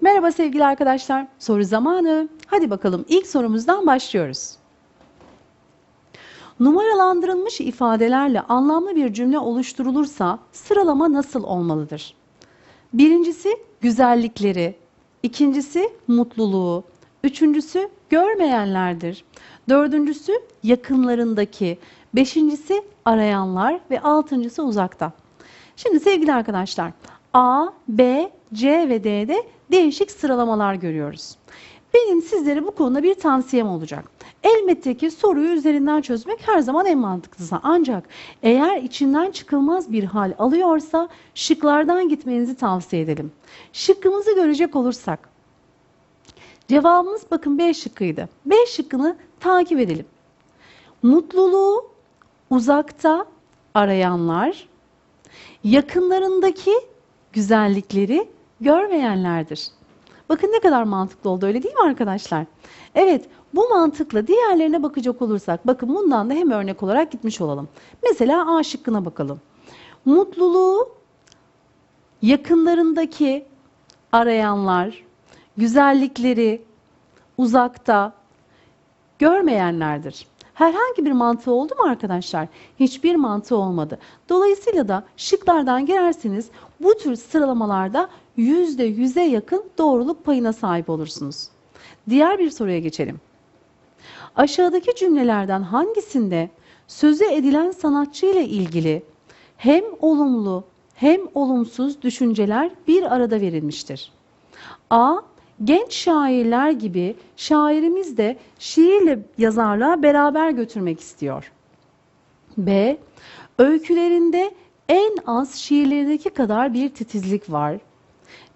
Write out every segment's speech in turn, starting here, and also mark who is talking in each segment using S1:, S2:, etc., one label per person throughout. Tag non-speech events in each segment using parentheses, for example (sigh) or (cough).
S1: Merhaba sevgili arkadaşlar. Soru zamanı. Hadi bakalım ilk sorumuzdan başlıyoruz. Numaralandırılmış ifadelerle anlamlı bir cümle oluşturulursa sıralama nasıl olmalıdır? Birincisi güzellikleri, ikincisi mutluluğu, üçüncüsü görmeyenlerdir, dördüncüsü yakınlarındaki, beşincisi arayanlar ve altıncısı uzakta. Şimdi sevgili arkadaşlar A, B, C ve D'de değişik sıralamalar görüyoruz. Benim sizlere bu konuda bir tavsiyem olacak. Elbette ki soruyu üzerinden çözmek her zaman en mantıklısı. Ancak eğer içinden çıkılmaz bir hal alıyorsa şıklardan gitmenizi tavsiye edelim. Şıkkımızı görecek olursak cevabımız bakın B şıkkıydı. B şıkkını takip edelim. Mutluluğu uzakta arayanlar, yakınlarındaki güzellikleri görmeyenlerdir. Bakın ne kadar mantıklı oldu öyle değil mi arkadaşlar? Evet bu mantıkla diğerlerine bakacak olursak bakın bundan da hem örnek olarak gitmiş olalım. Mesela A şıkkına bakalım. Mutluluğu yakınlarındaki arayanlar, güzellikleri uzakta görmeyenlerdir. Herhangi bir mantığı oldu mu arkadaşlar? Hiçbir mantığı olmadı. Dolayısıyla da şıklardan girerseniz bu tür sıralamalarda yüzde yüze yakın doğruluk payına sahip olursunuz. Diğer bir soruya geçelim. Aşağıdaki cümlelerden hangisinde sözü edilen sanatçı ile ilgili hem olumlu hem olumsuz düşünceler bir arada verilmiştir? A. Genç şairler gibi şairimiz de şiirle yazarlığa beraber götürmek istiyor. B. Öykülerinde en az şiirlerindeki kadar bir titizlik var.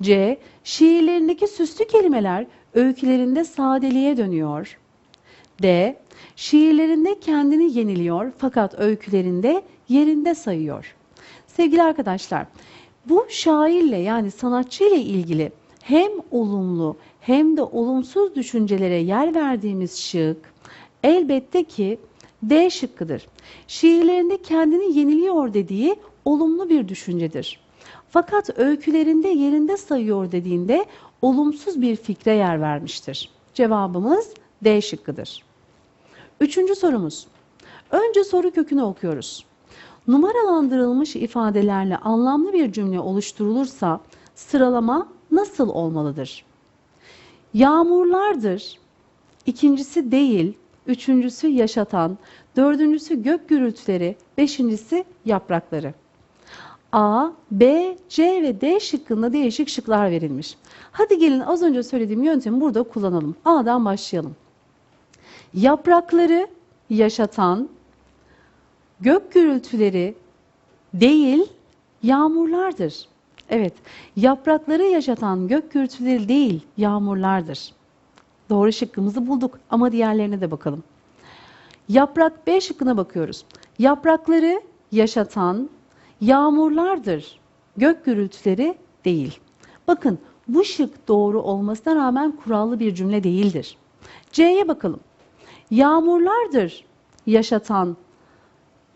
S1: C. Şiirlerindeki süslü kelimeler öykülerinde sadeliğe dönüyor. D. Şiirlerinde kendini yeniliyor fakat öykülerinde yerinde sayıyor. Sevgili arkadaşlar, bu şairle yani sanatçı ile ilgili hem olumlu hem de olumsuz düşüncelere yer verdiğimiz şık elbette ki D şıkkıdır. Şiirlerinde kendini yeniliyor dediği olumlu bir düşüncedir. Fakat öykülerinde yerinde sayıyor dediğinde olumsuz bir fikre yer vermiştir. Cevabımız D şıkkıdır. Üçüncü sorumuz. Önce soru kökünü okuyoruz. Numaralandırılmış ifadelerle anlamlı bir cümle oluşturulursa sıralama nasıl olmalıdır? Yağmurlardır. İkincisi değil, üçüncüsü yaşatan, dördüncüsü gök gürültüleri, beşincisi yaprakları. A, B, C ve D şıkkında değişik şıklar verilmiş. Hadi gelin az önce söylediğim yöntemi burada kullanalım. A'dan başlayalım. Yaprakları yaşatan, gök gürültüleri değil, yağmurlardır. Evet, yaprakları yaşatan gök gürültüleri değil, yağmurlardır. Doğru şıkkımızı bulduk ama diğerlerine de bakalım. Yaprak B şıkkına bakıyoruz. Yaprakları yaşatan yağmurlardır, gök gürültüleri değil. Bakın bu şık doğru olmasına rağmen kurallı bir cümle değildir. C'ye bakalım. Yağmurlardır yaşatan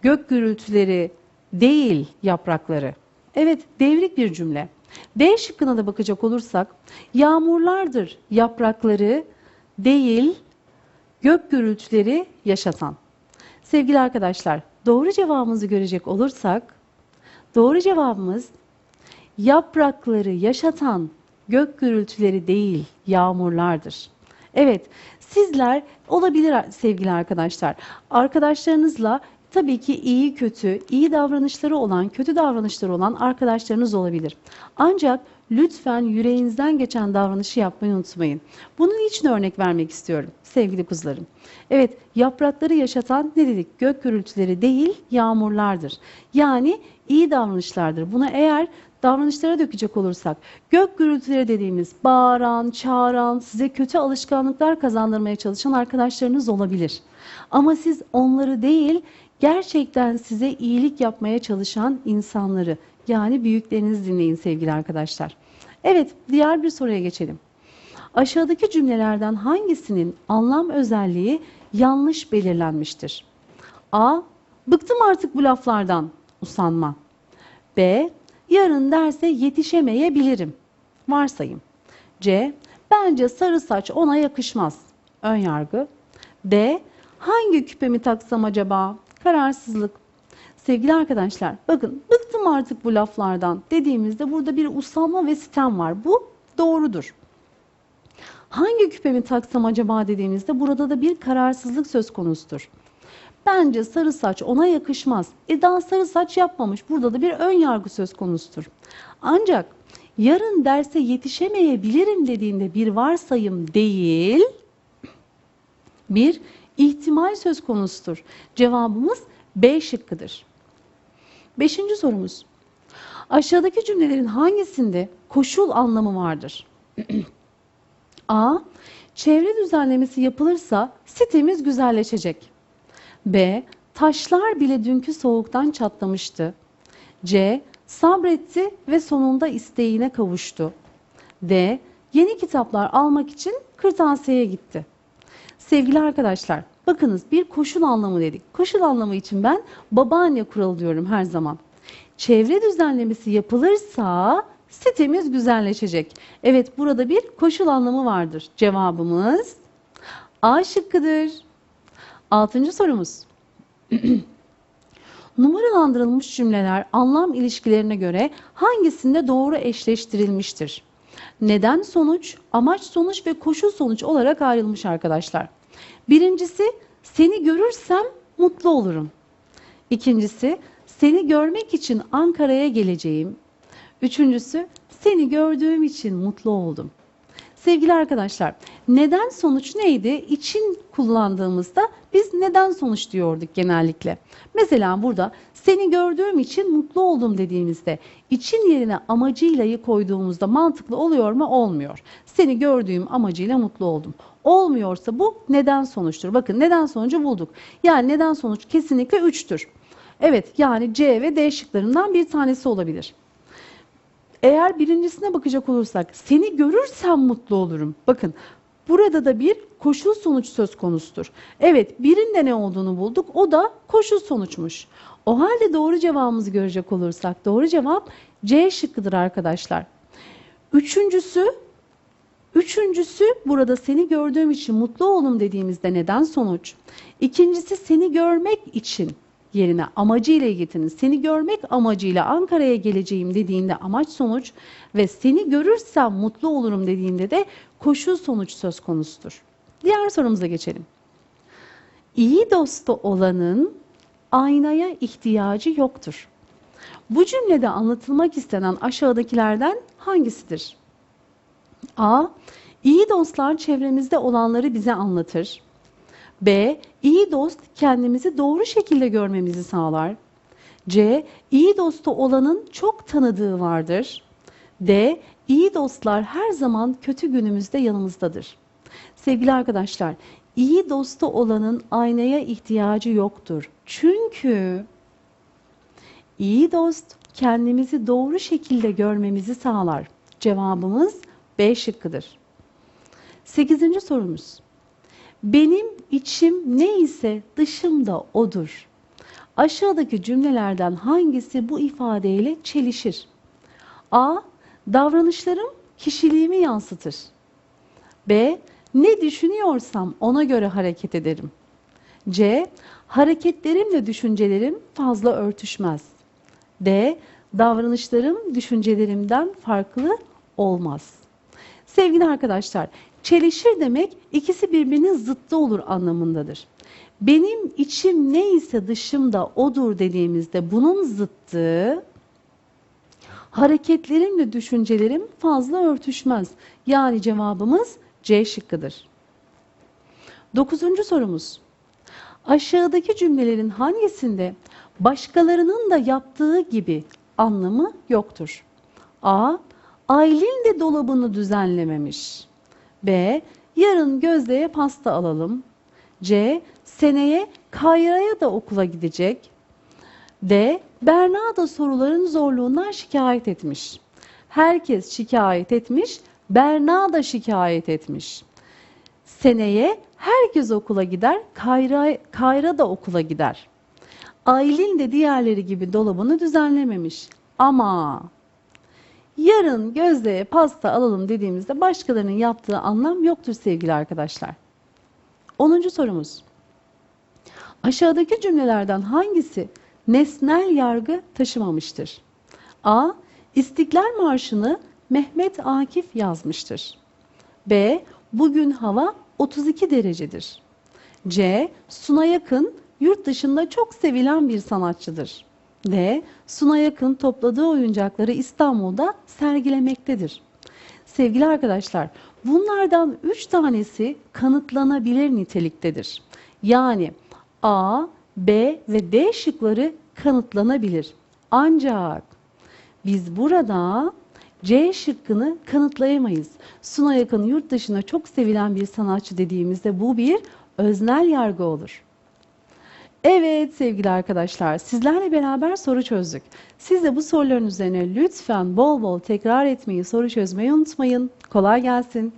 S1: gök gürültüleri değil yaprakları. Evet devrik bir cümle. D şıkkına da bakacak olursak yağmurlardır yaprakları değil gök gürültüleri yaşatan. Sevgili arkadaşlar doğru cevabımızı görecek olursak doğru cevabımız yaprakları yaşatan gök gürültüleri değil yağmurlardır. Evet sizler olabilir sevgili arkadaşlar arkadaşlarınızla tabii ki iyi kötü, iyi davranışları olan, kötü davranışları olan arkadaşlarınız olabilir. Ancak lütfen yüreğinizden geçen davranışı yapmayı unutmayın. Bunun için örnek vermek istiyorum sevgili kuzularım. Evet yaprakları yaşatan ne dedik? Gök gürültüleri değil yağmurlardır. Yani iyi davranışlardır. Buna eğer davranışlara dökecek olursak gök gürültüleri dediğimiz bağıran, çağıran, size kötü alışkanlıklar kazandırmaya çalışan arkadaşlarınız olabilir. Ama siz onları değil gerçekten size iyilik yapmaya çalışan insanları yani büyüklerinizi dinleyin sevgili arkadaşlar. Evet diğer bir soruya geçelim. Aşağıdaki cümlelerden hangisinin anlam özelliği yanlış belirlenmiştir? A. Bıktım artık bu laflardan. Usanma. B. Yarın derse yetişemeyebilirim. Varsayım. C. Bence sarı saç ona yakışmaz. Ön yargı. D. Hangi küpemi taksam acaba? Kararsızlık. Sevgili arkadaşlar bakın bıktım artık bu laflardan dediğimizde burada bir usanma ve sitem var. Bu doğrudur. Hangi küpemi taksam acaba dediğimizde burada da bir kararsızlık söz konusudur. Bence sarı saç ona yakışmaz. E daha sarı saç yapmamış. Burada da bir ön yargı söz konusudur. Ancak yarın derse yetişemeyebilirim dediğinde bir varsayım değil, bir ihtimal söz konusudur. Cevabımız B şıkkıdır. Beşinci sorumuz. Aşağıdaki cümlelerin hangisinde koşul anlamı vardır? (clears throat) A. Çevre düzenlemesi yapılırsa sitemiz güzelleşecek. B. Taşlar bile dünkü soğuktan çatlamıştı. C. Sabretti ve sonunda isteğine kavuştu. D. Yeni kitaplar almak için kırtasiyeye gitti. Sevgili arkadaşlar, bakınız bir koşul anlamı dedik. Koşul anlamı için ben babaanne kuralı diyorum her zaman. Çevre düzenlemesi yapılırsa sitemiz güzelleşecek. Evet burada bir koşul anlamı vardır. Cevabımız A şıkkıdır. Altıncı sorumuz. (clears throat) Numaralandırılmış cümleler anlam ilişkilerine göre hangisinde doğru eşleştirilmiştir? Neden sonuç, amaç sonuç ve koşul sonuç olarak ayrılmış arkadaşlar. Birincisi seni görürsem mutlu olurum. İkincisi seni görmek için Ankara'ya geleceğim. Üçüncüsü seni gördüğüm için mutlu oldum. Sevgili arkadaşlar, neden sonuç neydi? İçin kullandığımızda biz neden sonuç diyorduk genellikle. Mesela burada seni gördüğüm için mutlu oldum dediğimizde için yerine amacıylayı koyduğumuzda mantıklı oluyor mu? Olmuyor. Seni gördüğüm amacıyla mutlu oldum. Olmuyorsa bu neden sonuçtur. Bakın neden sonucu bulduk. Yani neden sonuç kesinlikle 3'tür. Evet yani C ve D şıklarından bir tanesi olabilir. Eğer birincisine bakacak olursak seni görürsem mutlu olurum. Bakın burada da bir koşul sonuç söz konusudur. Evet birinde ne olduğunu bulduk o da koşul sonuçmuş. O halde doğru cevabımızı görecek olursak doğru cevap C şıkkıdır arkadaşlar. Üçüncüsü Üçüncüsü burada seni gördüğüm için mutlu oldum dediğimizde neden sonuç. İkincisi seni görmek için yerine amacıyla getirin. Seni görmek amacıyla Ankara'ya geleceğim dediğinde amaç sonuç ve seni görürsem mutlu olurum dediğinde de koşul sonuç söz konusudur. Diğer sorumuza geçelim. İyi dostu olanın aynaya ihtiyacı yoktur. Bu cümlede anlatılmak istenen aşağıdakilerden hangisidir? A. İyi dostlar çevremizde olanları bize anlatır. B. İyi dost kendimizi doğru şekilde görmemizi sağlar. C. İyi dostu olanın çok tanıdığı vardır. D. İyi dostlar her zaman kötü günümüzde yanımızdadır. Sevgili arkadaşlar, iyi dostu olanın aynaya ihtiyacı yoktur. Çünkü iyi dost kendimizi doğru şekilde görmemizi sağlar. Cevabımız B şıkkıdır. Sekizinci sorumuz. Benim içim neyse dışım da odur. Aşağıdaki cümlelerden hangisi bu ifadeyle çelişir? A. Davranışlarım kişiliğimi yansıtır. B. Ne düşünüyorsam ona göre hareket ederim. C. Hareketlerimle düşüncelerim fazla örtüşmez. D. Davranışlarım düşüncelerimden farklı olmaz. Sevgili arkadaşlar, çelişir demek ikisi birbirinin zıttı olur anlamındadır. Benim içim neyse dışımda odur dediğimizde bunun zıttı hareketlerimle düşüncelerim fazla örtüşmez. Yani cevabımız C şıkkıdır. Dokuzuncu sorumuz. Aşağıdaki cümlelerin hangisinde başkalarının da yaptığı gibi anlamı yoktur? A. Aylin de dolabını düzenlememiş. B. Yarın Gözde'ye pasta alalım. C. Seneye Kayra'ya da okula gidecek. D. Berna da soruların zorluğundan şikayet etmiş. Herkes şikayet etmiş, Berna da şikayet etmiş. Seneye herkes okula gider, Kayra, Kayra da okula gider. Aylin de diğerleri gibi dolabını düzenlememiş. Ama yarın Gözde'ye pasta alalım dediğimizde başkalarının yaptığı anlam yoktur sevgili arkadaşlar. 10. sorumuz. Aşağıdaki cümlelerden hangisi nesnel yargı taşımamıştır? A. İstiklal Marşı'nı Mehmet Akif yazmıştır. B. Bugün hava 32 derecedir. C. Suna Yakın yurt dışında çok sevilen bir sanatçıdır. D. Suna Yakın topladığı oyuncakları İstanbul'da sergilemektedir. Sevgili arkadaşlar, bunlardan 3 tanesi kanıtlanabilir niteliktedir. Yani A, B ve D şıkları kanıtlanabilir. Ancak biz burada C şıkkını kanıtlayamayız. Suna Yakın yurt dışında çok sevilen bir sanatçı dediğimizde bu bir öznel yargı olur. Evet sevgili arkadaşlar sizlerle beraber soru çözdük. Siz de bu soruların üzerine lütfen bol bol tekrar etmeyi, soru çözmeyi unutmayın. Kolay gelsin.